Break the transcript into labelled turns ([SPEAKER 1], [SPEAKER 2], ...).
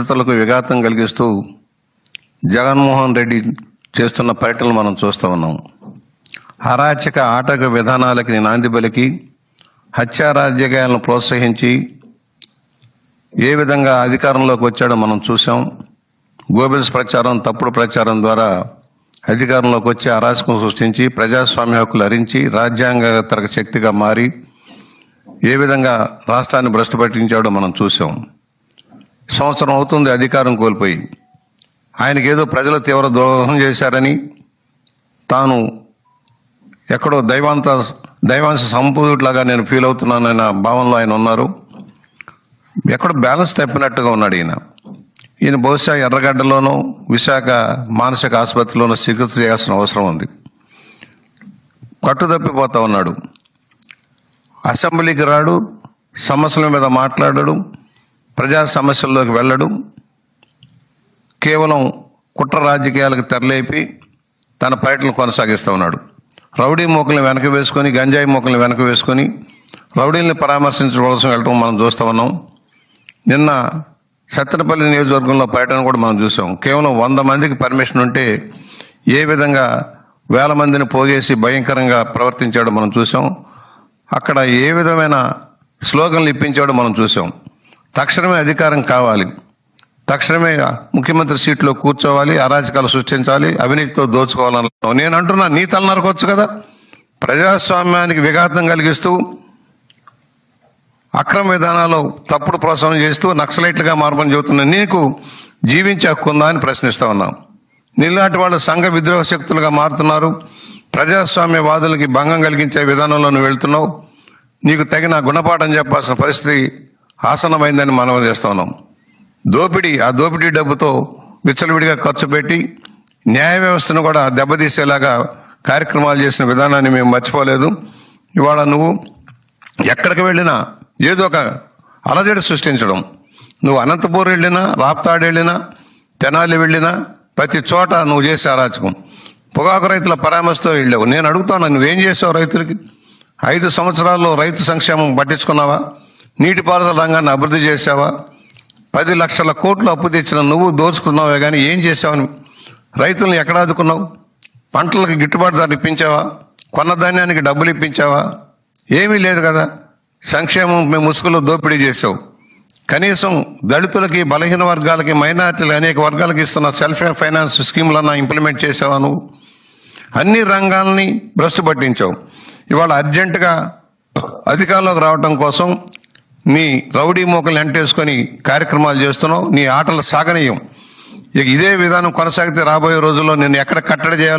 [SPEAKER 1] బాధ్యతలకు విఘాతం కలిగిస్తూ జగన్మోహన్ రెడ్డి చేస్తున్న పర్యటనలు మనం చూస్తూ ఉన్నాం. అరాచక ఆటక విధానాలకి నాంది పలికి హత్యారాజ్యాలను ప్రోత్సహించి ఏ విధంగా అధికారంలోకి వచ్చాడో మనం చూసాం గోబెల్స్ ప్రచారం తప్పుడు ప్రచారం ద్వారా అధికారంలోకి వచ్చి అరాచకం సృష్టించి ప్రజాస్వామ్య హక్కులు హరించి రాజ్యాంగతర శక్తిగా మారి ఏ విధంగా రాష్ట్రాన్ని భ్రష్టు పట్టించాడో మనం చూసాం సంవత్సరం అవుతుంది అధికారం కోల్పోయి. ఆయనకి ఏదో ప్రజలు తీవ్ర ద్రోహం చేశారని తాను ఎక్కడో దైవాంత దైవాంశ సంపూర్లాగా నేను ఫీల్ అవుతున్నానన్న భావనలో ఆయన ఉన్నారు. ఎక్కడో బ్యాలెన్స్ తప్పినట్టుగా ఉన్నాడు ఈయన. ఈయన బహుశా ఎర్రగడ్డలోనూ విశాఖ మానసిక ఆసుపత్రిలోనూ చికిత్స చేయాల్సిన అవసరం ఉంది. కట్టుదప్పిపోతా ఉన్నాడు. అసెంబ్లీకి రాడు సమస్యల మీద మాట్లాడడం ప్రజా సమస్యల్లోకి వెళ్ళడు కేవలం కుట్ర రాజకీయాలకు తెరలేపి తన పర్యటనలు కొనసాగిస్తూ ఉన్నాడు. రౌడీ మూకల్ని వెనక వేసుకొని గంజాయి మూకల్ని వెనక వేసుకొని రౌడీల్ని పరామర్శించడం వెళ్ళటం మనం చూస్తూ ఉన్నాం. నిన్న సత్తెనపల్లి నియోజకవర్గంలో పర్యటన కూడా మనం చూసాం. కేవలం వంద మందికి పర్మిషన్ ఉంటే ఏ విధంగా వేల మందిని పోగేసి భయంకరంగా ప్రవర్తించాడో మనం చూసాం. అక్కడ ఏ విధమైన స్లోగన్లు ఇప్పించాడో మనం చూసాం. తక్షణమే అధికారం కావాలి. తక్షణమే ముఖ్యమంత్రి సీట్లో కూర్చోవాలి అరాచకాలు సృష్టించాలి అవినీతితో దోచుకోవాలని నేను అంటున్నా నీ తల నరకొచ్చు కదా. ప్రజాస్వామ్యానికి విఘాతం కలిగిస్తూ అక్రమ విధానాలు తప్పుడు ప్రోత్సాహం చేస్తూ నక్సలైట్లుగా మార్పని చెబుతున్న నీకు జీవించే హక్కు ఉందా అని ప్రశ్నిస్తూ ఉన్నాం. నీలాంటి వాళ్ళు సంఘ విద్రోహ శక్తులుగా మారుతున్నారు. ప్రజాస్వామ్యవాదులకి భంగం కలిగించే విధానంలో నువ్వు వెళ్తున్నావు. నీకు తగిన గుణపాఠం చెప్పాల్సిన పరిస్థితి ఆసనమైందని మనం చేస్తా ఉన్నాం. దోపిడీ ఆ దోపిడీ డబ్బుతో విచ్చలవిడిగా ఖర్చు పెట్టి న్యాయ వ్యవస్థను కూడా దెబ్బతీసేలాగా కార్యక్రమాలు చేసిన విధానాన్ని మేము మర్చిపోలేదు. ఇవాళ నువ్వు ఎక్కడికి వెళ్ళినా ఏదో ఒక అలజడి సృష్టించడం. నువ్వు అనంతపూర్ వెళ్ళినా రాప్తాడు వెళ్ళినా తెనాలి వెళ్ళినా ప్రతి చోట నువ్వు చేసే అరాచకం. పొగాకు రైతుల పరామర్శతో వెళ్ళావు. నేను అడుగుతాను నువ్వేం చేసావు రైతులకి? ఐదు సంవత్సరాల్లో రైతు సంక్షేమం పట్టించుకున్నావా? నీటిపారుదల రంగాన్ని అభివృద్ధి చేసావా పది లక్షల కోట్లు అప్పు తెచ్చిన నువ్వు దోచుకున్నావే కానీ ఏం చేసావని రైతులను ఎక్కడ ఆదుకున్నావు? పంటలకు గిట్టుబాటు ధర ఇప్పించావా? కొన్న ధాన్యానికి డబ్బులు ఇప్పించావా? ఏమీ లేదు కదా. సంక్షేమం మేము ముసుగులో దోపిడీ చేసావు కనీసం దళితులకి బలహీన వర్గాలకి మైనార్టీలు అనేక వర్గాలకి ఇస్తున్న సెల్ఫ్ ఫైనాన్స్ స్కీములన్నా ఇంప్లిమెంట్ చేసావా నువ్వు? అన్ని రంగాల్ని భ్రష్టు పట్టించావు. ఇవాళ అర్జెంటుగా అధికారంలోకి రావటం కోసం నీ రౌడీ మోకలు ఎంటేసుకొని కార్యక్రమాలు చేస్తున్నావు నీ ఆటలు సాగనీయం. ఇక ఇదే విధానం కొనసాగితే రాబోయే రోజుల్లో నేను ఎక్కడ కట్టడి చేయాలో?